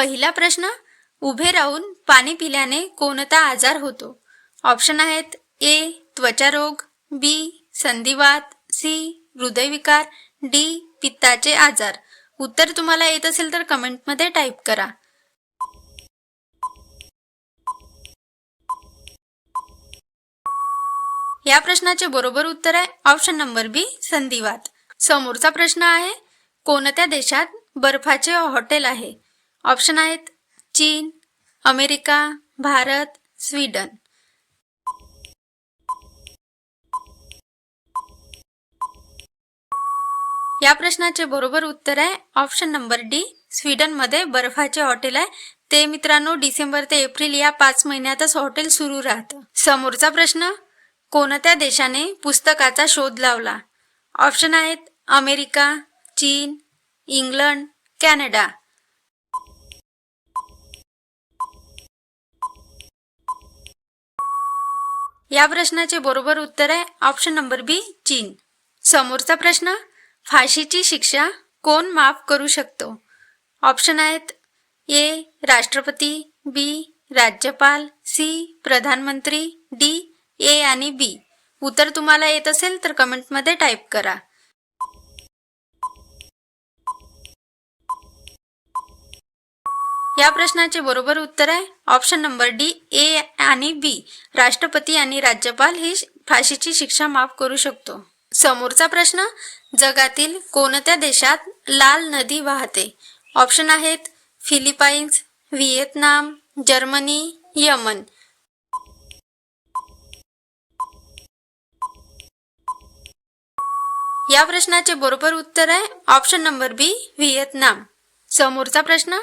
पहिला प्रश्न उभे राहून पाणी पिल्याने कोणता आजार होतो? ऑप्शन आहेत ए त्वचारोग बी संधिवात सी हृदयविकार डी पित्ताचे आजार. उत्तर तुम्हाला येत असेल तर कमेंटमध्ये टाईप करा. या प्रश्नाचे बरोबर उत्तर आहे ऑप्शन नंबर बी संधिवात. समोरचा प्रश्न आहे कोणत्या देशात बर्फाचे हॉटेल आहे? ऑप्शन आहेत चीन अमेरिका भारत स्वीडन. या प्रश्नाचे बरोबर उत्तर आहे ऑप्शन नंबर डी. स्वीडनमध्ये बर्फाचे हॉटेल आहे. ते मित्रांनो डिसेंबर ते एप्रिल या पाच महिन्यातच हॉटेल सुरू राहतं. समोरचा प्रश्न कोणत्या देशाने पुस्तकाचा शोध लावला? ऑप्शन आहेत अमेरिका चीन इंग्लंड कॅनडा. या प्रश्नाचे बरोबर उत्तर आहे ऑप्शन नंबर बी चीन. समोरचा प्रश्न फाशीची शिक्षा कोण माफ करू शकतो? ऑप्शन आहेत ए राष्ट्रपती बी राज्यपाल सी प्रधानमंत्री डी ए आणि बी उत्तर तुम्हाला येत असेल तर कमेंटमध्ये टाईप करा. या प्रश्नाचे बरोबर उत्तर आहे. ऑप्शन नंबर डी ए आणि बी राष्ट्रपती आणि राज्यपाल ही फाशीची शिक्षा माफ करू शकतो. समोरचा प्रश्न जगातील कोणत्या देशात लाल नदी वाहते? ऑप्शन आहेत फिलिपाईन्स व्हिएतनाम जर्मनी यमन. या प्रश्नाचे बरोबर उत्तर आहे. Option number B Vietnam. समोरचा प्रश्न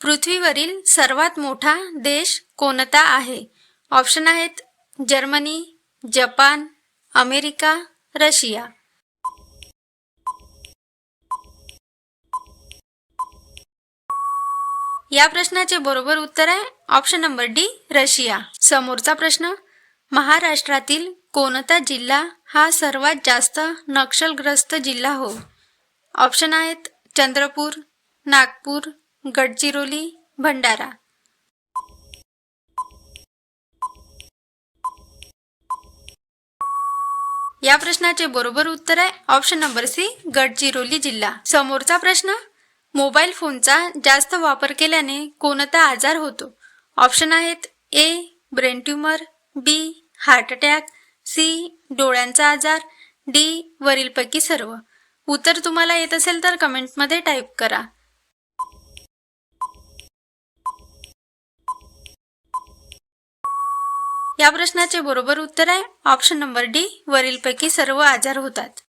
पृथ्वीवरील सर्वात मोठा देश कोणता आहे? ऑप्शन आहेत जर्मनी जपान अमेरिका रशिया. या प्रश्नाचे बरोबर उत्तर आहे ऑप्शन नंबर डी रशिया. समोरचा प्रश्न महाराष्ट्रातील कोणता जिल्हा हा सर्वात जास्त नक्षलग्रस्त जिल्हा हो? ऑप्शन आहेत चंद्रपूर नागपूर गडचिरोली भंडारा. या प्रश्नाचे बरोबर उत्तर आहे ऑप्शन नंबर सी गडचिरोली जिल्हा. समोरचा प्रश्न मोबाईल फोनचा जास्त वापर केल्याने कोणता आजार होतो? ऑप्शन आहेत A brain tumour B heart attack C डोळ्यांचा आजार डी वरीलपैकी सर्व. उत्तर तुम्हाला येत असेल तर कमेंटमध्ये टाईप करा. या प्रश्नाचे बरोबर उत्तर आहे. ऑप्शन नंबर डी वरीलपैकी सर्व आजार होतात.